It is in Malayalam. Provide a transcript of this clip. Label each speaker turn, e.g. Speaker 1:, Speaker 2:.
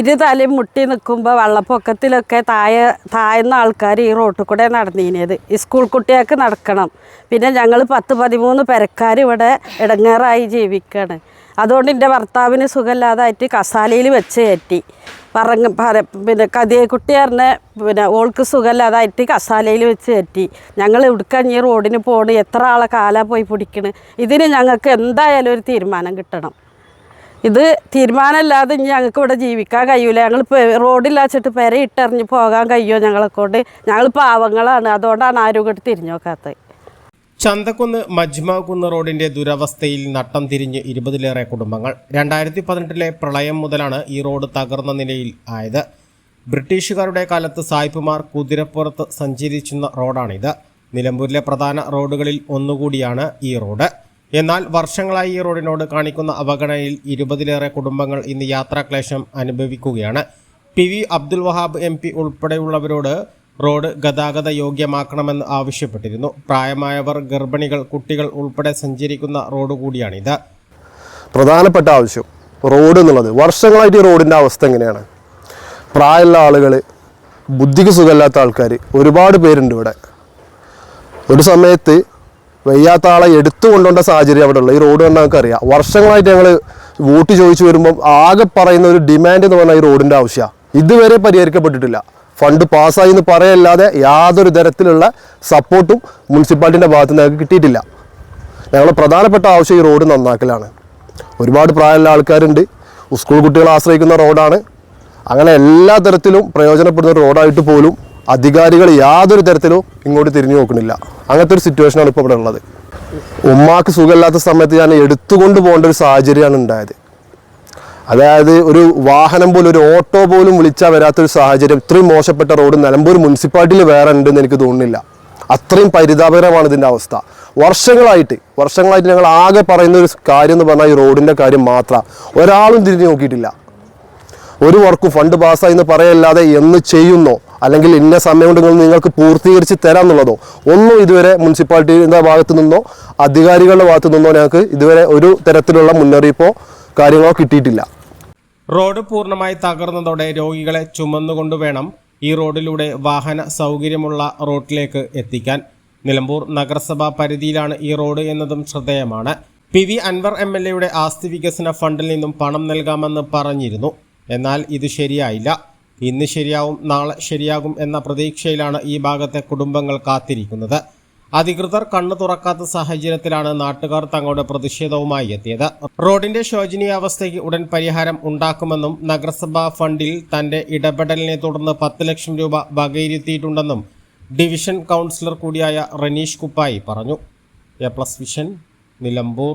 Speaker 1: ഇരുതലയും മുട്ടി നിൽക്കുമ്പോൾ വെള്ളപ്പൊക്കത്തിലൊക്കെ താഴെ താഴ്ന്ന ആൾക്കാർ ഈ റോട്ടിൽ കൂടെ നടന്നീനത്. ഈ സ്കൂൾ കുട്ടികൾക്ക് നടക്കണം. പിന്നെ ഞങ്ങൾ പത്ത് പതിമൂന്ന് പേരക്കാർ ഇവിടെ ഇടങ്ങേറായി ജീവിക്കുകയാണ് അതുകൊണ്ട് എന്റെ ഭർത്താവിന് സുഖമില്ലാതായിട്ട് കസാലയിൽ വെച്ച് കയറ്റി. പറങ്ങ പിന്നെ കതിയെ കുട്ടി പറഞ്ഞ പിന്നെ ഓൾക്ക് സുഖമില്ലാതായിട്ട് കസാലയിൽ വെച്ച് കയറ്റി. ഞങ്ങൾ ഇവിടുക്കഞ്ഞ് ഈ റോഡിന് പോണ്. എത്ര ആളെ കാലാ പോയി പിടിക്കണ്. ഇതിന് ഞങ്ങൾക്ക് എന്തായാലും ഒരു തീരുമാനം കിട്ടണം. ഇത് തീരുമാനമില്ലാതെ ഇനി ഞങ്ങൾക്ക് ഇവിടെ ജീവിക്കാൻ കഴിയൂല. ഞങ്ങൾ റോഡില്ലാച്ചിട്ട് പെര ഇട്ടെറിഞ്ഞ് പോകാൻ കഴിയുമോ ഞങ്ങളെക്കൊണ്ട് ഞങ്ങൾ പാവങ്ങളാണ്. അതുകൊണ്ടാണ് ആരും ഇങ്ങോട്ട് തിരിഞ്ഞു നോക്കാത്തത്.
Speaker 2: ചന്തക്കുന്ന് മജ്മാകുന്ന് റോഡിന്റെ ദുരവസ്ഥയിൽ നട്ടം തിരിഞ്ഞ് ഇരുപതിലേറെ കുടുംബങ്ങൾ. രണ്ടായിരത്തി പതിനെട്ടിലെ പ്രളയം മുതലാണ് ഈ റോഡ് തകർന്ന നിലയിൽ ആയത്. ബ്രിട്ടീഷുകാരുടെ കാലത്ത് സായിപ്പുമാർ കുതിരപ്പുറത്ത് സഞ്ചരിച്ചിരുന്ന റോഡാണിത്. നിലമ്പൂരിലെ പ്രധാന റോഡുകളിൽ ഒന്നുകൂടിയാണ് ഈ റോഡ്. എന്നാൽ വർഷങ്ങളായി ഈ റോഡിനോട് കാണിക്കുന്ന അവഗണനയിൽ ഇരുപതിലേറെ കുടുംബങ്ങൾ ഇന്ന് യാത്രാക്ലേശം അനുഭവിക്കുകയാണ്. P V Abdul Wahab M P ഉൾപ്പെടെയുള്ളവരോട് road ഗതാഗത യോഗ്യമാക്കണമെന്ന് ആവശ്യപ്പെട്ടിരുന്നു. പ്രായമായവർ ഗർഭിണികൾ കുട്ടികൾ ഉൾപ്പെടെ സഞ്ചരിക്കുന്ന റോഡ് കൂടിയാണിത്
Speaker 3: പ്രധാനപ്പെട്ട ആവശ്യം റോഡ് എന്നുള്ളത് വർഷങ്ങളായിട്ട് ഈ റോഡിന്റെ അവസ്ഥ എങ്ങനെയാണ്? പ്രായമുള്ള ആളുകൾ ബുദ്ധിക്ക് സുഖമില്ലാത്ത ആൾക്കാർ ഒരുപാട് പേരുണ്ട് ഇവിടെ. ഒരു സമയത്ത് വയ്യാത്ത ആളെ എടുത്തു കൊണ്ടുവന്ന സാഹചര്യം അവിടെ ഉള്ളത് ഈ റോഡ് കണ്ടാൽ നമുക്ക് അറിയാം. വർഷങ്ങളായിട്ട് ഞങ്ങൾ വോട്ട് ചോദിച്ചു വരുമ്പം ആകെ പറയുന്ന ഒരു ഡിമാൻഡ് എന്ന് പറഞ്ഞാൽ ഈ റോഡിന്റെ ആവശ്യമാണ് ഇതുവരെ പരിഹരിക്കപ്പെട്ടിട്ടില്ല. ഫണ്ട് പാസ്സായി എന്ന് പറയല്ലാതെ യാതൊരു തരത്തിലുള്ള സപ്പോർട്ടും മുനിസിപ്പാലിറ്റിന്റെ ഭാഗത്ത് നിന്ന് കിട്ടിയിട്ടില്ല. ഞങ്ങളുടെ പ്രധാനപ്പെട്ട ആവശ്യം ഈ റോഡ് നന്നാക്കലാണ്. ഒരുപാട് പ്രായമുള്ള ആൾക്കാരുണ്ട്. സ്കൂൾ കുട്ടികളെ ആശ്രയിക്കുന്ന റോഡാണ്. അങ്ങനെ എല്ലാ തരത്തിലും പ്രയോജനപ്പെടുന്ന റോഡായിട്ട് പോലും അധികാരികൾ യാതൊരു തരത്തിലും ഇങ്ങോട്ട് തിരിഞ്ഞു നോക്കുന്നില്ല. അങ്ങനത്തെ ഒരു സിറ്റുവേഷനാണ് ഇപ്പോൾ ഇവിടെ ഉള്ളത്. ഉമ്മാക്ക് സുഖമില്ലാത്ത സമയത്ത് ഞാൻ എടുത്തുകൊണ്ട് പോകേണ്ട ഒരു സാഹചര്യമാണ് ഉണ്ടായത്. അതായത് ഒരു വാഹനം പോലും ഒരു ഓട്ടോ പോലും വിളിച്ചാൽ വരാത്തൊരു സാഹചര്യം ഇത്രയും മോശപ്പെട്ട റോഡ് നിലമ്പൂർ മുനിസിപ്പാലിറ്റിയിൽ വേറെ ഉണ്ടെന്ന് എനിക്ക് തോന്നുന്നില്ല. അത്രയും പരിതാപകരമാണ് ഇതിന്റെ അവസ്ഥ. വർഷങ്ങളായിട്ട് വർഷങ്ങളായിട്ട് ഞങ്ങൾ ആകെ പറയുന്ന ഒരു കാര്യം എന്ന് പറഞ്ഞാൽ ഈ റോഡിന്റെ കാര്യം മാത്രം. ഒരാളും തിരിഞ്ഞു നോക്കിയിട്ടില്ല. ഒരു വർക്ക് ഫണ്ട് പാസ്സായി എന്ന് പറയല്ലാതെ എന്ന് ചെയ്യുന്നോ? അല്ലെങ്കിൽ ഇന്ന സമയം കൊണ്ട് നിങ്ങൾക്ക് പൂർത്തീകരിച്ച് തരാം എന്നുള്ളതോ? ഒന്നും ഇതുവരെ മുനിസിപ്പാലിറ്റിയുടെ ഭാഗത്തു നിന്നോ അധികാരികളുടെ ഭാഗത്തു നിന്നോ ഞങ്ങൾക്ക് ഇതുവരെ ഒരു തരത്തിലുള്ള മുന്നറിയിപ്പോ കാര്യങ്ങളോ കിട്ടിയിട്ടില്ല.
Speaker 2: റോഡ് പൂർണമായി തകർന്നതോടെ രോഗികളെ ചുമന്നുകൊണ്ട് വേണം ഈ റോഡിലൂടെ വാഹന സൗകര്യമുള്ള റോഡിലേക്ക് എത്തിക്കാൻ. നിലമ്പൂർ നഗരസഭാ പരിധിയിലാണ് ഈ റോഡ് എന്നതും ശ്രദ്ധേയമാണ്. P V Anvar M L എയുടെ ആസ്തി വികസന ഫണ്ടിൽ നിന്നും പണം നൽകാമെന്ന് പറഞ്ഞിരുന്നു. എന്നാൽ ഇത് ശരിയായില്ല. ഇന്ന് ശരിയാവും നാളെ ശരിയാകും എന്ന പ്രതീക്ഷയിലാണ് ഈ ഭാഗത്തെ കുടുംബങ്ങൾ കാത്തിരിക്കുന്നത്. അധികൃതർ കണ്ണു തുറക്കാത്ത സാഹചര്യത്തിലാണ് നാട്ടുകാർ തങ്ങളുടെ പ്രതിഷേധവുമായി എത്തിയത്. റോഡിന്റെ ശോചനീയാവസ്ഥയ്ക്ക് ഉടൻ പരിഹാരം ഉണ്ടാക്കുമെന്നും നഗരസഭാ ഫണ്ടിൽ തന്റെ ഇടപെടലിനെ തുടർന്ന് പത്ത് ലക്ഷം രൂപ വകയിരുത്തിയിട്ടുണ്ടെന്നും ഡിവിഷൻ കൗൺസിലർ കൂടിയായ റനീഷ് കുപ്പായി പറഞ്ഞു. A plus vision Nilambur.